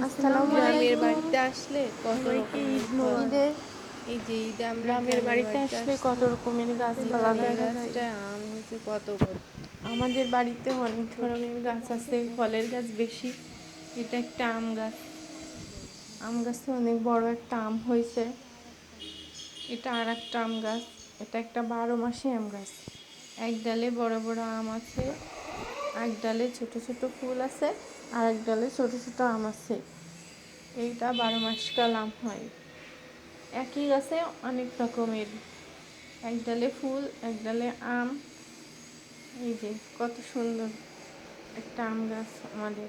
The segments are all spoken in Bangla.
গ্রামের বাড়িতে আসলে কত সবাইকে রকমের ঈদ ফল? মোবারক। ঈদের এই যে ঈদে আমরা গ্রামের বাড়িতে আসলে কত রকমের গাছপালা দেখা যায়। আম হয়েছে কত কত আমাদের বাড়িতে অনেক ধরনের গাছ আছে ফলের গাছ বেশি। এটা একটা আম গাছ। আম গাছে অনেক বড় একটা আম হয়েছে। এটা আর একটা আম গাছ। এটা একটা বারো মাসে আম গাছ। এক ডালে বড় বড় আম আছে। এক ডালে ছোট ছোট ফুল আছে আর এক ডালে ছোট ছোট আম আছে। এইটা বারো মাসকাল আম হয়। একই গাছে অনেক রকমের। এক ডালে ফুল, এক ডালে আম। এই যে, কত সুন্দর একটা আম গাছ আমাদের।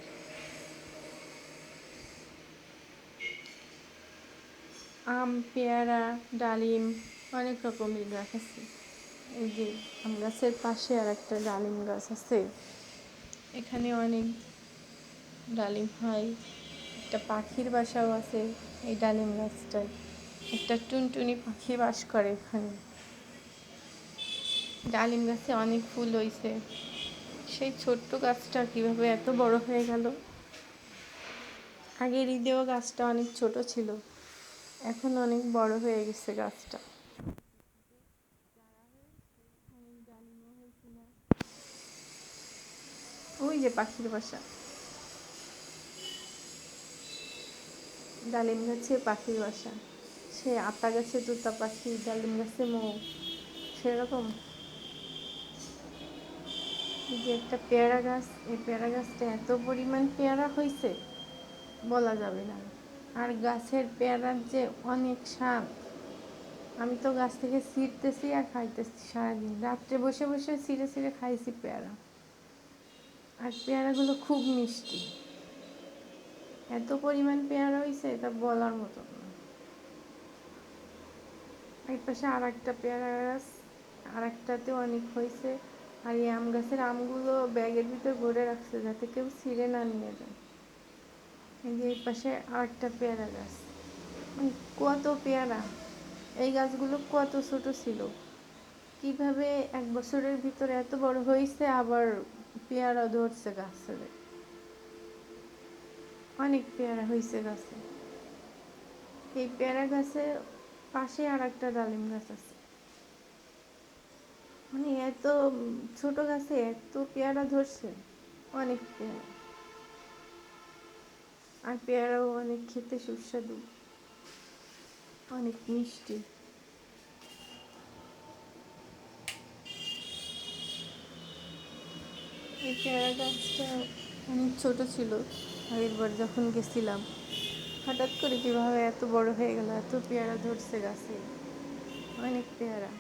আম, পেয়ারা, ডালিম, অনেক রকমের গাছ আছে। এই যে, আম গাছের পাশে আর একটা ডালিম গাছ আছে। এখানে অনেক ডালিম হয়, একটা পাখির বাসাও আছে, এই ডালিম গাছটায়। একটা টুনটুনি পাখি বাস করে এখানে। ডালিম গাছে অনেক ফুল হয়েছে সেই ছোট্ট গাছটা কীভাবে এত বড় হয়ে গেল? আগের ঈদেও গাছটা অনেক ছোট ছিল। এখন অনেক বড় হয়ে গেছে গাছটা। ওই যে পাখির বাসা। ডালিম গাছে পাখির বাসা। সে আতা গাছে তুতা পাখি, ডালিম গাছে মৌ। সেরকম। যে একটা পেয়ারা গাছ, এই পেয়ারা গাছটা এত পরিমাণ পেয়ারা হয়েছে বলা যাবে না। আর গাছের পেয়ারার যে অনেক স্বাদ। আমি তো গাছ থেকে ছিঁড়তেছি আর খাইতেছি সারাদিন। রাত্রে বসে বসে ছিঁড়ে ছিঁড়ে খাইছি পেয়ারা। আর পেয়ারাগুলো খুব মিষ্টি। এত পরিমাণ পেয়ারা হয়েছে এটা বলার মতো এক পাশে আর একটা পেয়ারা গাছ আর একটাতে অনেক হয়েছে আর এই আম গাছের আমগুলো ব্যাগের ভিতর ভরে রাখছে যাতে কেউ ছিঁড়ে না নিয়ে যায়। এই যে এই পাশে আর একটা পেয়ারা গাছ। কত পেয়ারা। এই গাছগুলো কত ছোট ছিল। কীভাবে এক বছরের ভিতরে এত বড় হয়েছে আবার পেয়ারা ধরছে গাছে অনেক পেয়ারা হয়েছে গাছে এই পেয়ারা গাছে পাশে আর একটা ডালিম গাছ আছে মানে এত ছোট গাছে এত পেয়ারা ধরছে অনেক পেয়ারা আর পেয়ারাও অনেক খেতে সুস্বাদু অনেক মিষ্টি এই পেয়ারা গাছটা অনেক ছোট ছিল আগের বার যখন গেছিলাম, হঠাৎ করে কীভাবে এত বড় হয়ে গেল, এত পেয়ারা ধরছে গাছে। অনেক পেয়ারা।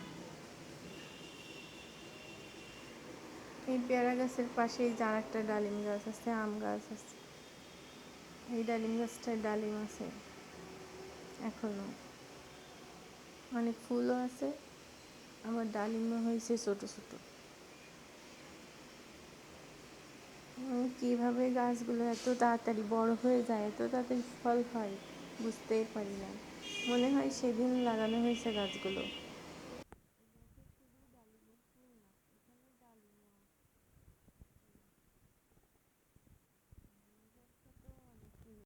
এই পেয়ারা গাছের পাশেই যার একটা ডালিম গাছ আছে, আম গাছ আছে। এই ডালিম গাছটায় ডালিম আছে, এখনও। অনেক ফুলও আছে আমার ডালিমও হয়েছে ছোট ছোট। কীভাবে গাছগুলো এত তাড়াতাড়ি বড় হয়ে যায়, এত তাড়াতাড়ি ফল হয়, বুঝতেই পারি না। মনে হয় সেদিন লাগানো হয়েছে গাছগুলো।